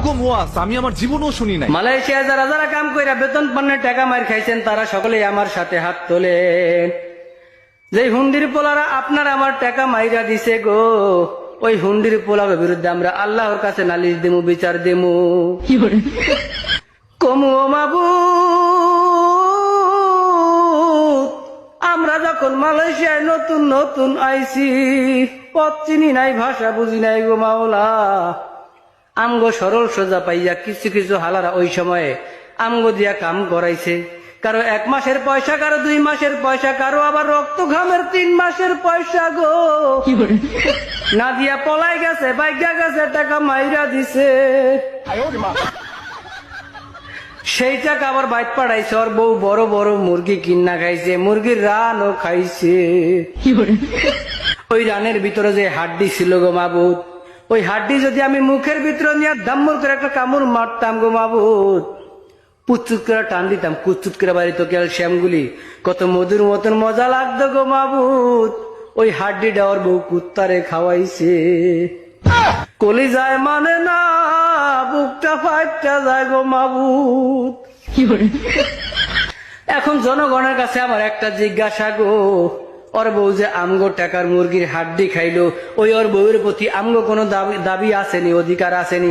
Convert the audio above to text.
এরকম ওয়াজ আমি আমার জীবনেও শুনি নাই। মালয়েশিয়া যারা যারা কাম কইরা বেতন পান্নের টাকা মার খাইছেন তারা সকলেই আমার সাথে হাত তোলেন যে হুন্ডির পোলারা আপনার আমার টাকা মাইরা দিছে গো ওই হুন্ডির পোলার বিরুদ্ধে আমরা আল্লাহর কাছে নালিশ দেমু বিচার দেমু। কমু ও মাবু আমরা যখন মালয়েশিয়ায় নতুন নতুন আইছি পথ চিনি নাই ভাষা বুঝি নাই গো মাওলা। আমগো সরল সোজা পাইয়া কিছু কিছু হালারা ওই সময়ে আমগো দিয়া কাম করাইছে। কারও এক মাসের পয়সা কারও দুই মাসের পয়সা কারও আবার রক্ত ঘামের তিন মাসের পয়সা গো। না দিয়া পলাই গেছে বাইকা গেছে টাকা মাইরা দিছে। সেই টাকা আবার বাইট পাঠাইছে ওর বউ বড় বড় মুরগি কিন্না খাইছে মুরগির রানও খাইছে। ওই রানের ভিতরে যে হাড্ডি ছিল গো মাবুদ ওই হাড্ডি যদি আমি মুখের ভিতরে নিয়ে দাম্মর করে একটা কামড় মারতাম গো মাবুদ পুচুত করে টান দিতাম কুচুত করে বাড়ি তো শ্যামগুলি। কত মধুর মতন মজা লাগতো গো মাবুদ। ওই হাড্ডি ডাওয়ার বউ কুত্তারে খাওয়াইছে। কলি যায় মানে না বুকটা ফাইটটা যায় গো মাবুদ। এখন জনগণের কাছে আমার একটা জিজ্ঞাসা গো। ওর বউ যে আমগো টাকার মুরগির হাড্ডি খাইলো, ওই ওর বউয়ের প্রতি আমগো কোনো দাবি দাবি আসেনি, অধিকার আসেনি।